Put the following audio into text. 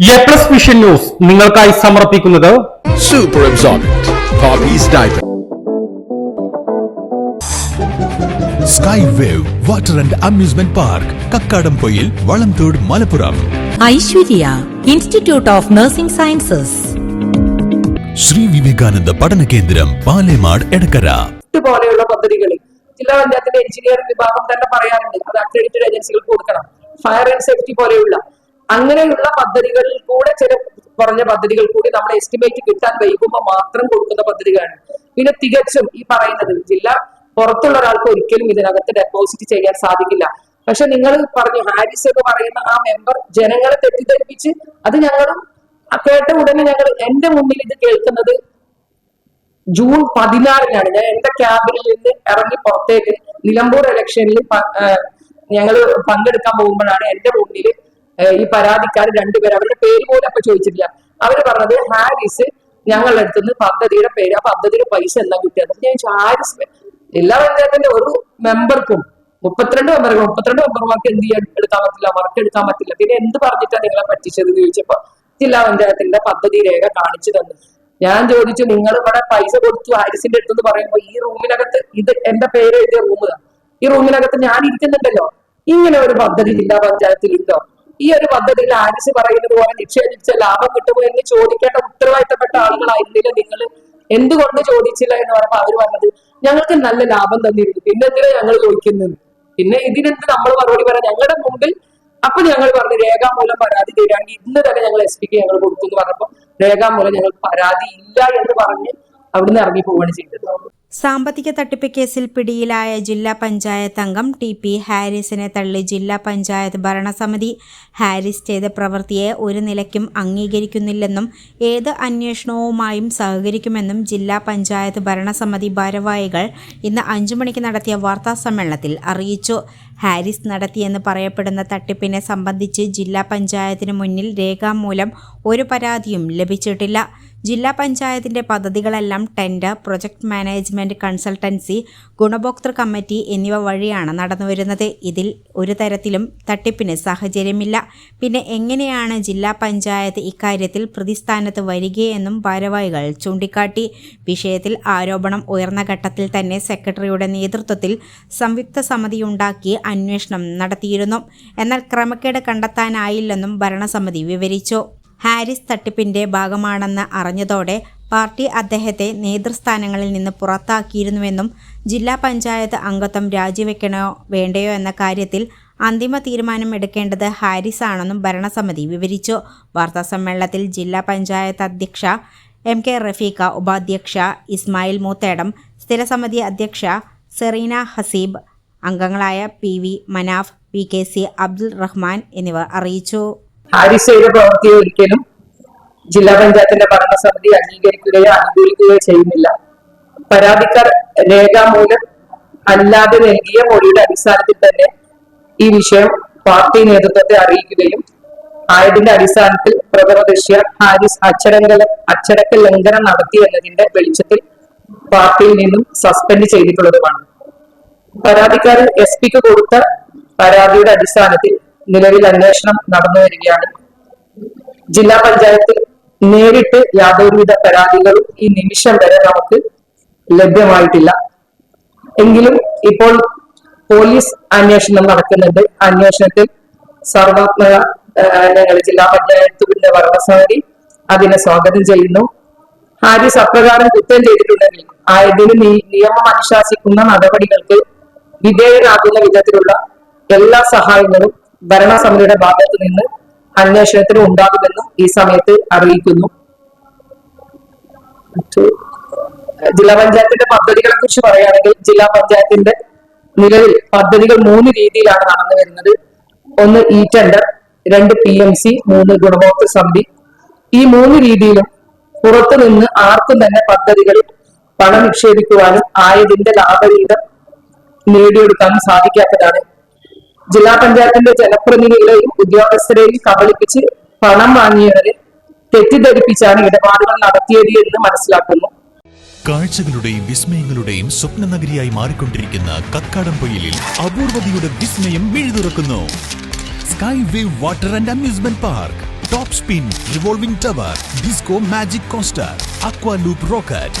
A plus vision news നിങ്ങൾക്കായി സമർപ്പിക്കുന്നത് super absorbent. Sky wave water and amusement park Kakkadampoyil Valamthode Malappuram Aishwarya institute of nursing sciences Shri Vivekananda പഠന കേന്ദ്രം പാലേമാട് എടക്കര പോലെയുള്ള പദ്ധതികളിൽ ജില്ലാ പഞ്ചായത്തിന്റെ എഞ്ചിനീയറിംഗ് വിഭാഗം തന്നെ പറയാറുണ്ട് അത് അക്രഡിറ്റഡ് ഏജൻസികൾക്ക് കൊടുക്കണം. ഫയർ ആൻഡ് സേഫ്റ്റി പോലെയുള്ള അങ്ങനെയുള്ള പദ്ധതികളിൽ കൂടെ ചില കുറഞ്ഞ പദ്ധതികൾ കൂടി നമ്മൾ എസ്റ്റിമേറ്റ് കിട്ടാൻ വൈകുമ്പോൾ മാത്രം കൊടുക്കുന്ന പദ്ധതികളാണ്. പിന്നെ തികച്ചും ഈ പറയുന്നത് ജില്ല പുറത്തുള്ള ഒരാൾക്ക് ഒരിക്കലും ഇതിനകത്ത് ഡെപ്പോസിറ്റ് ചെയ്യാൻ സാധിക്കില്ല. പക്ഷെ നിങ്ങൾ പറഞ്ഞു ഹാരിസ് എന്ന് പറയുന്ന ആ മെമ്പർ ജനങ്ങളെ തെറ്റിദ്ധരിപ്പിച്ച് അത് ഞങ്ങളും കേട്ട ഉടനെ ഞങ്ങൾ എന്റെ മുന്നിൽ ഇത് കേൾക്കുന്നത് ജൂൺ പതിനാറിനാണ്. ഞാൻ എന്റെ ക്യാബിനിൽ നിന്ന് ഇറങ്ങി പുറത്തേക്ക് നിലമ്പൂർ ഇലക്ഷനിൽ ഞങ്ങൾ പങ്കെടുക്കാൻ പോകുമ്പോഴാണ് എന്റെ മുന്നിൽ ഈ പരാതിക്കാർ രണ്ടുപേർ അവരുടെ പേര് പോലും അപ്പൊ ചോദിച്ചിട്ടില്ല. അവർ പറഞ്ഞത് ഹാരിസ് ഞങ്ങളുടെ അടുത്ത് നിന്ന് പദ്ധതിയുടെ പേര് ആ പദ്ധതിയുടെ പൈസ എന്താ കിട്ടിയത്? ഞാൻ ഹാരിസ് എല്ലാ പഞ്ചായത്തിന്റെ ഒരു മെമ്പർക്കും മുപ്പത്തിരണ്ട് മെമ്പറുകൾ മുപ്പത്തിരണ്ട് മെമ്പർമാർക്ക് എന്ത് ചെയ്യാൻ എടുക്കാൻ പറ്റില്ല വർക്ക് എടുക്കാൻ പറ്റില്ല. പിന്നെ എന്ത് പറഞ്ഞിട്ടാണ് നിങ്ങളെ പറ്റിച്ചത് ചോദിച്ചപ്പോ ജില്ലാ പഞ്ചായത്തിന്റെ പദ്ധതി രേഖ കാണിച്ചു തന്നു. ഞാൻ ചോദിച്ചു നിങ്ങൾ ഇവിടെ പൈസ കൊടുത്തു ഹാരിസിന്റെ അടുത്ത് പറയുമ്പോൾ ഈ റൂമിനകത്ത് ഇത് എന്റെ പേര് എഴുതിയ റൂമ്. ഈ റൂമിനകത്ത് ഞാൻ ഇരിക്കുന്നുണ്ടല്ലോ. ഇങ്ങനെ ഒരു പദ്ധതി ജില്ലാ പഞ്ചായത്തിൽ ഉണ്ടോ ഈ ഒരു പദ്ധതിയിൽ ഹാരിസ് പറയുന്നത് പോലെ നിക്ഷേപിച്ച ലാഭം കിട്ടുമോ എന്ന് ചോദിക്കേണ്ട ഉത്തരവാദിത്തപ്പെട്ട ആളുകളായിരുന്നില്ല നിങ്ങൾ എന്തുകൊണ്ട് ചോദിച്ചില്ല എന്ന് പറഞ്ഞപ്പോ അവർ പറഞ്ഞത് ഞങ്ങൾക്ക് നല്ല ലാഭം തന്നിരുന്നു. പിന്നെ എന്തിനാ ഞങ്ങൾ ചോദിക്കുന്നത്? പിന്നെ ഇതിനെന്ത് നമ്മൾ മറുപടി പറയാം ഞങ്ങളുടെ മുമ്പിൽ അപ്പൊ ഞങ്ങൾ പറഞ്ഞു രേഖാമൂലം പരാതി തരാണ്ട് ഇന്ന് തന്നെ ഞങ്ങൾ എസ് പിക്ക് ഞങ്ങൾ കൊടുക്കും എന്ന് പറഞ്ഞപ്പോ രേഖാമൂലം ഞങ്ങൾക്ക് പരാതി ഇല്ല എന്ന് പറഞ്ഞ് അവിടുന്ന് ഇറങ്ങി പോവുകയാണ് ചെയ്തത്. സാമ്പത്തിക തട്ടിപ്പ് കേസിൽ പിടിയിലായ ജില്ലാ പഞ്ചായത്ത് അംഗം ടി പി ഹാരിസിനെ തള്ളി ജില്ലാ പഞ്ചായത്ത് ഭരണസമിതി. ഹാരിസ് ചെയ്ത പ്രവൃത്തിയെ ഒരു നിലയ്ക്കും അംഗീകരിക്കുന്നില്ലെന്നും ഏത് അന്വേഷണവുമായും സഹകരിക്കുമെന്നും ജില്ലാ പഞ്ചായത്ത് ഭരണസമിതി ഭാരവാഹികൾ ഇന്ന് അഞ്ചു മണിക്ക് നടത്തിയ വാർത്താ സമ്മേളനത്തിൽ അറിയിച്ചു. ഹാരിസ് നടത്തിയെന്ന് പറയപ്പെടുന്ന തട്ടിപ്പിനെ സംബന്ധിച്ച് ജില്ലാ പഞ്ചായത്തിന് മുന്നിൽ രേഖാമൂലം ഒരു പരാതിയും ലഭിച്ചിട്ടില്ല. ജില്ലാ പഞ്ചായത്തിന്റെ പദ്ധതികളെല്ലാം ടെൻഡർ പ്രൊജക്ട് മാനേജ്മെന്റ് കൺസൾട്ടൻസി ഗുണഭോക്തൃ കമ്മിറ്റി എന്നിവ വഴിയാണ് നടന്നുവരുന്നത് ഇതിൽ ഒരു തരത്തിലും തട്ടിപ്പിന് സാഹചര്യമില്ല. പിന്നെ എങ്ങനെയാണ് ജില്ലാ പഞ്ചായത്ത് ഇക്കാര്യത്തിൽ പ്രതിസ്ഥാനത്ത് വരികയെന്നും ഭാരവാഹികൾ ചൂണ്ടിക്കാട്ടി. വിഷയത്തിൽ ആരോപണം ഉയർന്ന ഘട്ടത്തിൽ തന്നെ സെക്രട്ടറിയുടെ നേതൃത്വത്തിൽ സംയുക്ത സമിതിയുണ്ടാക്കി അന്വേഷണം നടത്തിയിരുന്നു. എന്നാൽ ക്രമക്കേട് കണ്ടെത്താനായില്ലെന്നും ഭരണസമിതി വിവരിച്ചു. ഹാരിസ് തട്ടിപ്പിന്റെ ഭാഗമാണെന്ന് അറിഞ്ഞതോടെ പാർട്ടി അദ്ദേഹത്തെ നേതൃസ്ഥാനങ്ങളിൽ നിന്ന് പുറത്താക്കിയിരുന്നുവെന്നും ജില്ലാ പഞ്ചായത്ത് അംഗത്വം രാജിവെക്കണോ വേണ്ടയോ എന്ന കാര്യത്തിൽ അന്തിമ തീരുമാനം എടുക്കേണ്ടത് ഹാരിസ് ആണെന്നും ഭരണസമിതി വിവരിച്ചു. വാർത്താസമ്മേളനത്തിൽ ജില്ലാ പഞ്ചായത്ത് അധ്യക്ഷ എം കെ റഫീഖ ഉപാധ്യക്ഷ ഇസ്മായിൽ മൂത്തേടം സ്ഥിരസമിതി അധ്യക്ഷ സെറീന ഹസീബ് അംഗങ്ങളായ P V Manaf P K C Abdul Rahman എന്നിവർ അറിയിച്ചു. ഹാരിസ് ചെയ്ത പ്രവൃത്തിയെ ഒരിക്കലും ജില്ലാ പഞ്ചായത്തിന്റെ ഭരണസമിതി അംഗീകരിക്കുകയോ അനുകൂലിക്കുകയോ ചെയ്യുന്നില്ല. പരാതിക്കാർ രേഖാമൂലം അല്ലാതെ നൽകിയ മൊഴിയുടെ അടിസ്ഥാനത്തിൽ തന്നെ ഈ വിഷയം പാർട്ടി നേതൃത്വത്തെ അറിയിക്കുകയും ആയതിന്റെ അടിസ്ഥാനത്തിൽ പ്രഥമദൃശ്യ ഹാരിസ് അച്ചടങ്ക അച്ചടക്ക ലംഘനം നടത്തി എന്നതിന്റെ വെളിച്ചത്തിൽ പാർട്ടിയിൽ നിന്നും സസ്പെൻഡ് ചെയ്തിട്ടുള്ളതുമാണ്. പരാതിക്കാരൻ എസ് പിക്ക് കൊടുത്ത പരാതിയുടെ അടിസ്ഥാനത്തിൽ നിലവിൽ അന്വേഷണം നടന്നു വരികയാണ്. ജില്ലാ പഞ്ചായത്തിൽ നേരിട്ട് യാതൊരുവിധ പരാതികളും ഈ നിമിഷം വരെ നമുക്ക് ലഭ്യമായിട്ടില്ല. എങ്കിലും ഇപ്പോൾ പോലീസ് അന്വേഷണം നടക്കുന്നുണ്ട്. അന്വേഷണത്തിൽ സർവാത്മക ഞങ്ങൾ ജില്ലാ പഞ്ചായത്തിന്റെ ഭരണസമിതി അതിനെ സ്വാഗതം ചെയ്യുന്നു. ഹാരിസ് അപ്രകാരം കുറ്റം ചെയ്തിട്ടുണ്ടെങ്കിൽ ആയതിന് നിയമം അനുശാസിക്കുന്ന നടപടികൾക്ക് വിധേയരാകുന്ന വിധത്തിലുള്ള എല്ലാ സഹായങ്ങളും ഭരണസമിതിയുടെ ഭാഗത്തു നിന്ന് അന്വേഷണത്തിന് ഉണ്ടാകുമെന്നും ഈ സമയത്ത് അറിയിക്കുന്നു. ജില്ലാ പഞ്ചായത്തിന്റെ പദ്ധതികളെ കുറിച്ച് പറയുകയാണെങ്കിൽ ജില്ലാ പഞ്ചായത്തിന്റെ നിലവിൽ പദ്ധതികൾ മൂന്ന് രീതിയിലാണ് നടന്നു വരുന്നത്. ഒന്ന് ഇ ടെൻഡർ രണ്ട് പി എം സി മൂന്ന് ഗുണഭോക്തൃ സമിതി. ഈ മൂന്ന് രീതിയിലും പുറത്തു നിന്ന് ആർക്കും തന്നെ പദ്ധതികളിൽ പണം നിക്ഷേപിക്കുവാനും ആയതിന്റെ ലാഭവിഹിതം നേടിയെടുക്കാനും സാധിക്കാത്തതാണ് ജില്ലാ പഞ്ചായത്തിന്റെ ജനപ്രതിനിധികളെയും ഉദ്യോഗസ്ഥരെയും കബളിപ്പിച്ച് പണം വാങ്ങിയവരെ തെറ്റിദ്ധരിപ്പിച്ചാണ് ഇടപാടുകൾ നടത്തിയത് എന്ന് മനസ്സിലാക്കുന്നു. കാഴ്ചകളുടെയും വിസ്മയങ്ങളുടെയും സ്വപ്ന നഗരിയായി മാറിക്കൊണ്ടിരിക്കുന്ന കക്കാടംപൊയിലിൽ അപൂർവതയുടെ വിസ്മയം മിഴുതുറക്കുന്നു. Sky wave water and amusement park top spin revolving tower disco magic coaster aqua loop rocket